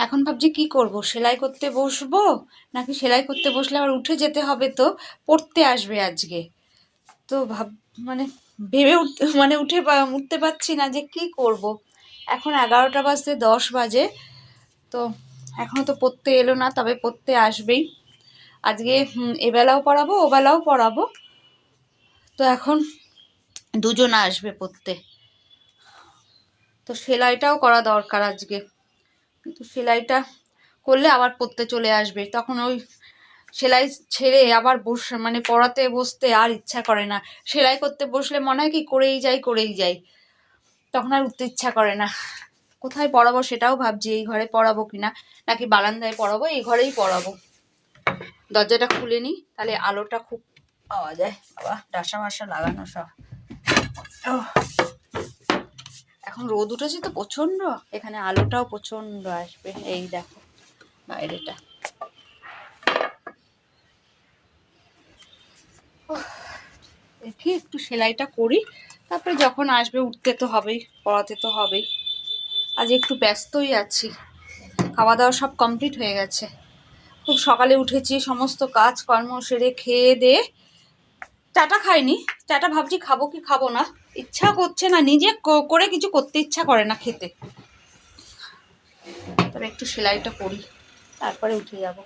এখন ভাবছি কি করব? সেলাই করতে বসবো? নাকি সেলাই করতে বসলে আবার উঠে যেতে হবে তো? পড়তে আসবে আজকে। তো ভাব মানে ভেবে উঠতে মানে উঠে উঠতে পারছি না যে কি করব? এখন এগারোটা বাজতে দশ বাজে। তো এখনও তো পড়তে এলো না, তবে পড়তে আসবেই। আজকে এবেলাও পড়াবো, ওবেলাও পড়াবো। তো এখন দুজন আসবে পড়তে। তো সেলাইটাও করা দরকার আজকে। কিন্তু সেলাইটা করলে আবার পড়তে চলে আসবে। তখন ওই সেলাই ছেড়ে আবার বস মানে পড়াতে বসতে আর ইচ্ছা করে না। সেলাই করতে বসলে মনে হয় কি করেই যাই করেই যাই। তখন আর উঠতে ইচ্ছা করে না। কোথায় পড়াবো সেটাও ভাবছি, এই ঘরে পড়াবো কিনা? নাকি বারান্দায় পড়াবো, এই ঘরেই পড়াবো। দরজাটা খুলে নিই, তাহলে আলোটা খুব পাওয়া যায়। বাবা ডাসা মাসা লাগানো সব। এখন রোদ উঠেছে তো প্রচণ্ড এখানে আলোটাও প্রচণ্ড আসবে। এই দেখো, বাইরেটা। দেখি একটু সেলাইটা করি। তারপরে যখন আসবে, উঠতে তো হবেই, পড়াতে তো হবেই। আজ একটু ব্যস্তই আছি। খাওয়া দাওয়া সব কমপ্লিট হয়ে গেছে। খুব সকালে উঠেছি, সমস্ত কাজ কর্ম সেরে খেয়ে দিয়ে চাটা খাইনি। চাটা ভাবছি খাব কি খাব না। ইচ্ছা করছে না, নিজে করে কিছু করতে ইচ্ছা করে না খেতে। তবে একটু সেলাইটা করি, তারপরে উঠে যাব।